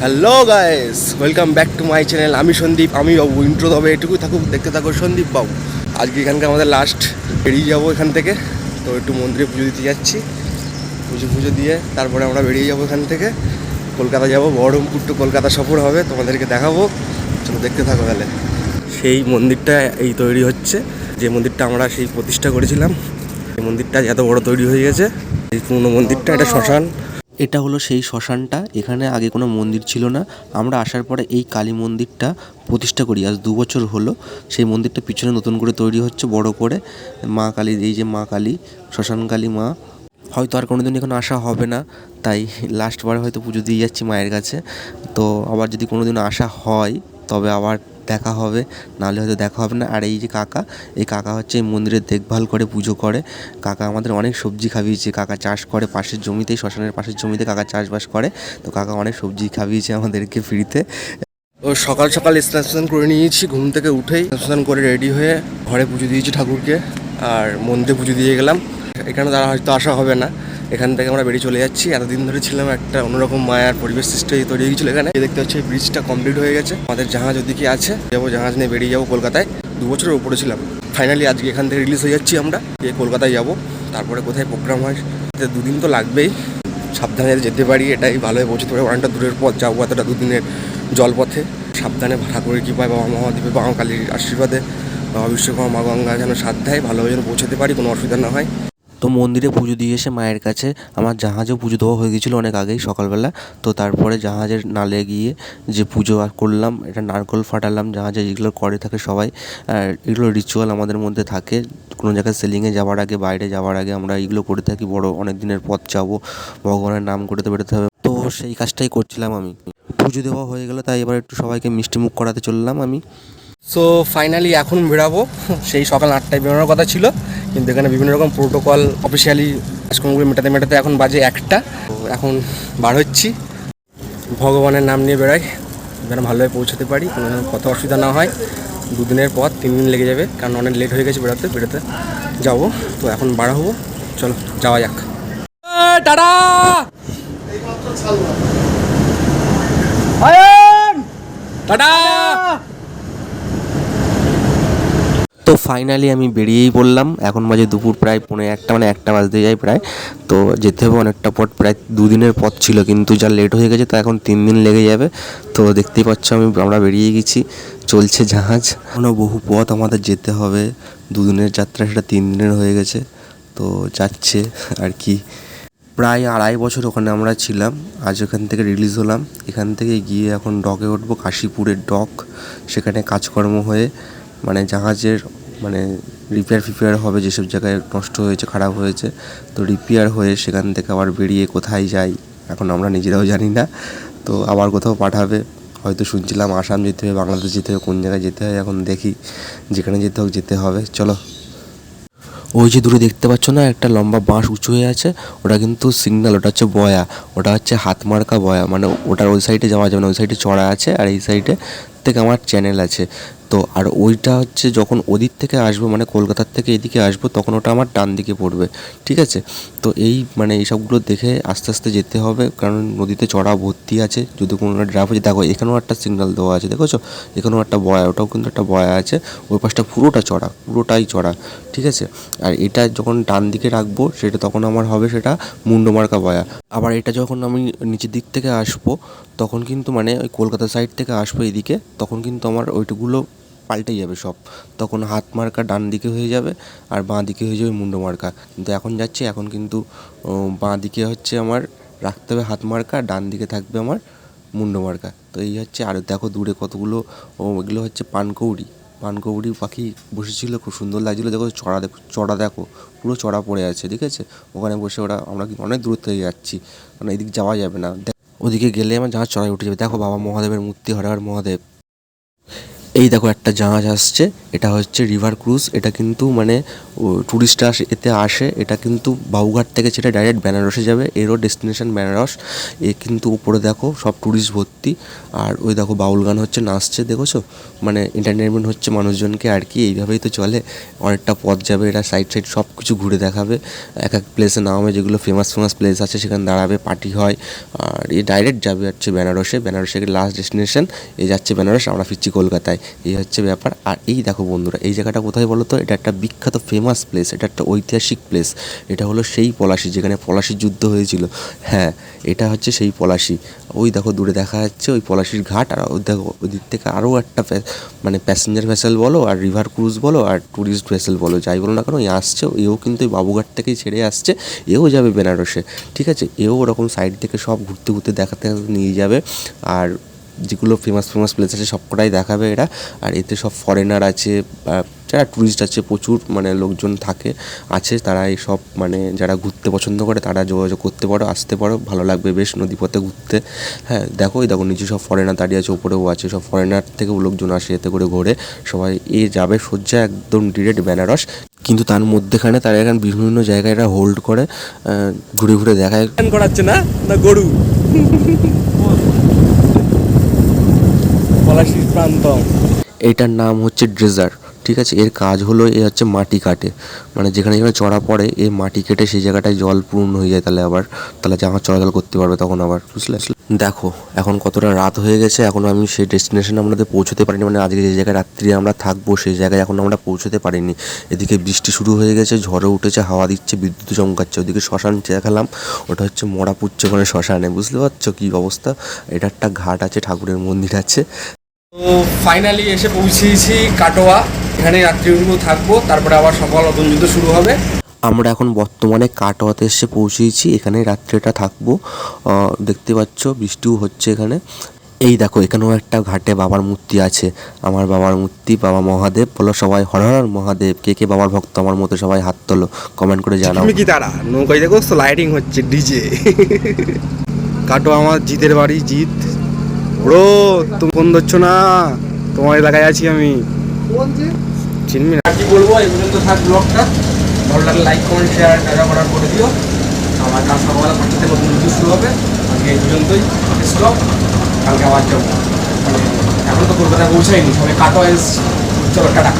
Hello guys welcome back to my channel আমি সন্দীপ, আমি বাবু। Intro তবে এটুকুই থাকুক, দেখতে থাকো সন্দীপ বাবু। আজকে এখানকার আমাদের লাস্ট বেরিয়ে যাব এখান থেকে। তো একটু মন্দিরে পুজো দিতে যাচ্ছি। পুজো পুজো দিয়ে তারপরে আমরা বেরিয়ে যাব এখান থেকে। কলকাতা যাব, বহরমপুর টু কলকাতা সফর হবে, তোমাদেরকে দেখাবো। চলো দেখতে থাকো তাহলে। সেই মন্দিরটা এই তৈরি হচ্ছে। যে মন্দিরটা আমরা সেই প্রতিষ্ঠা করেছিলাম এই মন্দিরটা এত বড় তৈরি হয়ে গেছে। এই পুরনো মন্দিরটা একটা শ্মশান। এটা হলো সেই শ্মশানটা। এখানে আগে কোনো মন্দির ছিল না। আমরা আসার পরে এই কালী মন্দিরটা প্রতিষ্ঠা করি। আজ দু বছর হলো। সেই মন্দিরটা পিছনে নতুন করে তৈরি হচ্ছে, বড় করে। মা কালী, এই যে মা কালী, শ্মশান কালী মা। হয়তো আর কোনোদিন এখানে আসা হবে না। তাই লাস্টবার হয়তো পুজো দিয়ে যাচ্ছি মায়ের কাছে। তো আবার যদি কোনোদিন আসা হয়, তবে আবার দেখা হবে, নাহলে হয়তো দেখা হবে না। আর এই যে কাকা, এই কাকা হচ্ছে এই মন্দিরের দেখভাল করে, পুজো করে। কাকা আমাদের অনেক সবজি খাইয়েছে কাকা চাষ করে পাশের জমিতেই শ্মশানের পাশের জমিতে কাকা চাষবাস করে। তো কাকা অনেক সবজি খাইয়েছে আমাদেরকে ফ্রিতে। ও সকাল সকাল স্নান স্নান করে নিয়েছি, ঘুম থেকে উঠেই স্নান করে রেডি হয়ে ঘরে পুজো দিয়েছি ঠাকুরকে। আর মন্দিরে পুজো দিয়ে গেলাম। এখানে তারা হয়তো আসা হবে না। এখান থেকে আমরা বেরিয়ে চলে যাচ্ছি। এতদিন ধরে ছিলাম একটা অন্যরকম মায়ার পরিবেশ সৃষ্টি তৈরি হয়ে গেছিল এখানে দেখতে হচ্ছে ব্রিজটা কমপ্লিট হয়ে গেছে। আমাদের জাহাজ ওদিকে আছে। যাব জাহাজ নিয়ে বেরিয়ে যাব কলকাতায়। দু বছরের উপরে ছিলাম। ফাইনালি আজকে এখান থেকে রিলিজ হয়ে যাচ্ছি আমরা। গিয়ে কলকাতায় যাব। তারপরে কোথায় প্রোগ্রাম হয় দুদিন তো লাগবেই। সাবধানে যেতে পারি, এটাই ভালোভাবে পৌঁছতে পারি। অনেকটা দূরের পথ, যাব এতটা দুদিনের জলপথে। সাবধানে ভাড়া করে ঠাকুরের কৃপায় বাবা মহাদেবের বাবা কালীর আশীর্বাদে। বাবা বিশ্বকর্মা মা গঙ্গা যেন সাধ্যায় ভালোভাবে যেন পৌঁছাতে পারি, কোনো অসুবিধা না হয়। তো মন্দিরে পুজো দিয়ে এসে মায়ের কাছে আমার জাহাজেও পুজো দেওয়া হয়ে গেছিল অনেক আগেই সকালবেলা। তো তারপরে জাহাজের নালে গিয়ে যে পুজো করলাম, এটা নারকোল ফাটালাম, জাহাজে যেগুলো করে থাকে সবাই এগুলো রিচুয়াল আমাদের মধ্যে থাকে। কোনো জায়গায় সেলিংয়ে যাওয়ার আগে, বাইরে যাওয়ার আগে আমরা এগুলো করে থাকি, বড় অনেক দিনের পথ যাব, ভগবানের নাম করতে বেরোতে হবে। তো সেই কাজটাই করছিলাম আমি। পুজো দেওয়া হয়ে গেলো, তাই এবার একটু সবাইকে মিষ্টি মুখ করাতে চললাম আমি। সো ফাইনালি এখন বেরাবো, সেই সকাল আটটায় বেরোনোর কথা ছিল। কিন্তু এখানে বিভিন্ন রকম প্রোটোকল অফিসিয়ালি কাজকর্মগুলো মেটাতে মেটাতে এখন বাজে একটা। তো এখন বার হচ্ছি। ভগবানের নাম নিয়ে বেড়াই। যেন ভালোভাবে পৌঁছাতে পারি কোনো যেন কত অসুবিধা না হয়। দুদিনের পর তিন দিন লেগে যাবে কারণ অনেক লেট হয়ে গেছে বেরোতে বেরোতে যাব। তো এখন বাড়া হব। চলো যাওয়া যাক। টাটা! টাটা! তো ফাইনালি আমি বেরিয়েই পড়লাম। এখন বাজে দুপুর প্রায় পৌনে একটা মানে একটা বাজতে যায় প্রায়। তো যেতে হবে অনেকটা পথ, প্রায় দুদিনের পথ ছিল, কিন্তু যা লেট হয়ে গেছে তা এখন তিন দিন লেগে যাবে। তো দেখতেই পাচ্ছ আমি, আমরা বেরিয়ে গেছি। চলছে জাহাজ। এখনও বহু পথ আমাদের যেতে হবে। দুদিনের যাত্রা সেটা তিন দিনের হয়ে গেছে। তো যাচ্ছে আর কি। প্রায় আড়াই বছর ওখানে আমরা ছিলাম। আজ ওখান থেকে রিলিজ হলাম। এখান থেকে গিয়ে এখন ডকে উঠবো, কাশীপুরের ডক সেখানে কাজকর্ম হয়ে মানে জাহাজের মানে রিপেয়ার ফিপেয়ার হবে, যেসব জায়গায় নষ্ট হয়েছে, খারাপ হয়েছে, তো রিপেয়ার হয়ে সেখান থেকে আবার বেরিয়ে কোথায় যাই, এখন আমরা নিজেরাও জানি না। তো আবার কোথাও পাঠাবে, হয়তো শুনছিলাম আসাম যেতে হবে, বাংলাদেশ যেতে হবে, কোন জায়গায় যেতে হয়, এখন দেখি, যেখানে যেতে হোক, যেতে হবে, চলো। ওই যে দূরে দেখতে পাচ্ছ না, একটা লম্বা বাঁশ উঁচু হয়ে আছে, ওটা কিন্তু সিগন্যাল ওটা হচ্ছে বয়া, ওটা হচ্ছে হাত মার্কা বয়া মানে ওটার ওই সাইডে যাওয়া যাবে না, ওই সাইডে চড়া আছে, আর এই সাইডে থেকে আমার চ্যানেল আছে। তো আর ওইটা হচ্ছে যখন ওদিক থেকে আসব মানে কলকাতার থেকে এদিকে আসব, তখন ওটা আমার ডান দিকে পড়বে, ঠিক আছে? তো এই মানে এইসবগুলো দেখে আস্তে আস্তে যেতে হবে, কারণ নদীতে চড়া ভর্তি আছে, যদি কোনো ড্রাইভ হচ্ছে দেখো এখানেও একটা সিগন্যাল দেওয়া আছে, দেখেছ? এখানেও একটা বয়া, ওটাও কিন্তু একটা বয়া আছে, ওই পাশটা পুরোটা চড়া, পুরোটাই চড়া, ঠিক আছে? আর এটা যখন ডান দিকে রাখব, সেটা তখন আমার হবে সেটা মুন্ডমার্কা বয়া। আবার এটা যখন আমি নিচের দিক থেকে আসব, তখন কিন্তু মানে ওই কলকাতা সাইড থেকে আসব এদিকে, তখন কিন্তু আমার ওইটুকুলো পাল্টে যাবে সব। তখন হাত মার্কা ডান দিকে হয়ে যাবে আর বাঁ দিকে হয়ে যাবে মুন্ড মার্কা। কিন্তু এখন যাচ্ছে, এখন কিন্তু বাঁ দিকে হচ্ছে আমার রাখতে হবে হাত মার্কা, ডান দিকে থাকবে আমার মুন্ড মার্কা। তো এই হচ্ছে, আর দেখো দূরে কতগুলো এগুলো হচ্ছে পানকৌড়ি। পানকৌড়ি পাখি বসেছিল, খুব সুন্দর লাগছিল। দেখো চড়া দেখো চড়া দেখো, পুরো চড়া পড়ে আছে, ঠিক আছে? ওখানে বসে ওরা, আমরা অনেক দূর থেকে যাচ্ছি মানে এদিক যাওয়া যাবে না। ওদিকে গেলে আমার জাহাজ চড়াই উঠে যাবে। দেখো বাবা মহাদেবের মূর্তি, হর হর মহাদেব। এই দেখো একটা জাহাজ আসছে এটা হচ্ছে রিভার ক্রুজ এটা কিন্তু মানে ট্যুরিস্টরা আসে, এতে আসে, এটা কিন্তু বাবুঘাট থেকে সেটা ডাইরেক্ট বেনারসে যাবে, এরও ডেস্টিনেশন বেনারস। এ কিন্তু উপরে দেখো সব ট্যুরিস্ট ভর্তি, আর ওই দেখো বাউল গান হচ্ছে, নাচছে, দেখেছ? মানে এন্টারটেনমেন্ট হচ্ছে মানুষজনকে আর কি, এইভাবেই তো চলে। অনেকটা পথ যাবে, এরা সাইড সাইড সব কিছু ঘুরে দেখাবে। এক এক প্লেসে নামে যেগুলো ফেমাস ফেমাস প্লেস আছে, সেখানে দাঁড়াবে পার্টি হয়। আর এ ডাইরেক্ট যাবে হচ্ছে বেনারসে বেনারসে লাস্ট ডেস্টিনেশন এ যাচ্ছে বেনারস, আমরা ফিরছি কলকাতায়। এই হচ্ছে ব্যাপার। আর এই দেখো বন্ধুরা, এই জায়গাটা কোথায় বলো তো এটা একটা বিখ্যাত ফেমাস প্লেস এটা একটা ঐতিহাসিক প্লেস এটা হলো সেই পলাশি যেখানে পলাশির যুদ্ধ হয়েছিল। হ্যাঁ এটা হচ্ছে সেই পলাশি। ওই দেখো, দূরে দেখা যাচ্ছে ওই পলাশির ঘাট, আর ওই দেখো, ওই দিক থেকে আরও একটা মানে প্যাসেঞ্জার ভেসেল বলো, আর রিভার ক্রুজ বলো, আর ট্যুরিস্ট ভেসেল বলো, যাই বলো না কেন, এই আসছে, এও কিন্তু ওই বাবুঘাট থেকেই ছেড়ে আসছে, এও যাবে বেনারসে, ঠিক আছে? এও ওরকম সাইড থেকে সব ঘুরতে ঘুরতে দেখাতে নিয়ে যাবে, আর যেগুলো ফেমাস ফেমাস প্লেস আছে, সবকটাই দেখাবে এরা। আর এতে সব ফরেনার আছে যারা ট্যুরিস্ট আছে, প্রচুর মানে লোকজন থাকে, আছে, তারা এই সব মানে যারা ঘুরতে পছন্দ করে, তারা যোগাযোগ করতে পারো, আসতে পারো, ভালো লাগবে বেশ নদীপথে ঘুরতে। হ্যাঁ দেখো, এই দেখো, নিচে সব ফরেনার দাঁড়িয়ে আছে, ওপরেও আছে, সব ফরেনার থেকেও লোকজন আসে, এতে করে ঘোরে, সবাই এ যাবে সজ্জা একদম ডিরেক্ট বেনারস। কিন্তু তার মধ্যেখানে তারা এখানে বিভিন্ন জায়গায় এরা হোল্ড করে ঘুরে ঘুরে দেখায়। করাচ্ছে না গরু? পলাশির প্রান্তম এটার নাম হচ্ছে ড্রেজার। ঠিক আছে? এর কাজ হলো এ হচ্ছে মাটি কাটে। মানে যেখানে যেখানে চড়া পড়ে এ মাটি কেটে সেই জায়গাটায় জল পূর্ণ হয়ে যায় তাহলে আবার, তাহলে জামা চলাচল করতে পারবে তখন আবার, বুঝলে? দেখো, এখন কতটা রাত হয়ে গেছে, এখন আমি সেই ডেস্টিনেশনে আমাদের পৌঁছতে পারিনি। মানে আজকে যে জায়গায় রাত্রি আমরা থাকব, সেই জায়গায় এখন আমরা পৌঁছতে পারিনি। এদিকে বৃষ্টি শুরু হয়ে গেছে, ঝড়ে উঠেছে, হাওয়া দিচ্ছে, বিদ্যুৎ চমকাচ্ছে। ওদিকে শ্মশান দেখালাম, ওটা হচ্ছে মরা পুচ্ছে মানে শ্মশানে, বুঝতে পারছ কী অবস্থা? এটা একটা ঘাট আছে, ঠাকুরের মন্দির আছে। তো ফাইনালি এসে পৌঁছেছি কাটোয়া। এখানে রাত্রিটুকু থাকব তারপরে আবার সকাল নতুন যুদ্ধ শুরু হবে। আমরা এখন বর্তমানে কাটোয়াতে এসে পৌঁছেছি এখানে রাত্রিটা থাকব। আহ, দেখতে পাচ্ছ বৃষ্টিও হচ্ছে এখানে। এই দেখো এখানেও একটা ঘাটে বাবার মূর্তি আছে। আমার বাবার মূর্তি বাবা মহাদেব বলো সবাই হর হর মহাদেব। কে কে বাবার ভক্ত আমার মতো সবাই হাত তোলো কমেন্ট করে জানাও। তুমি কি তারা? নৌকায় দেখো স্লাইডিং হচ্ছে ডিজে কাটো আমার জিতের বাড়ি জিত। ব্রো তুমি ফোন ধরছো না? তোমার এলাকায় আছি আমি। চিনবি না। কি বলব, এই পর্যন্ত থাক ব্লগটা ভালো লাগলে লাইক কমেন্ট শেয়ার টাকা করার করে দিও। আমার কাজ সকালবেলা পাঠিয়ে নতুন কিছু শুরু হবে। আজকে এই পর্যন্তই। স্টপ কালকে আবার যাব। এখন তো কলকাতায় পৌঁছায়নি সবাই কাটো এসছি। চলো, টাটা।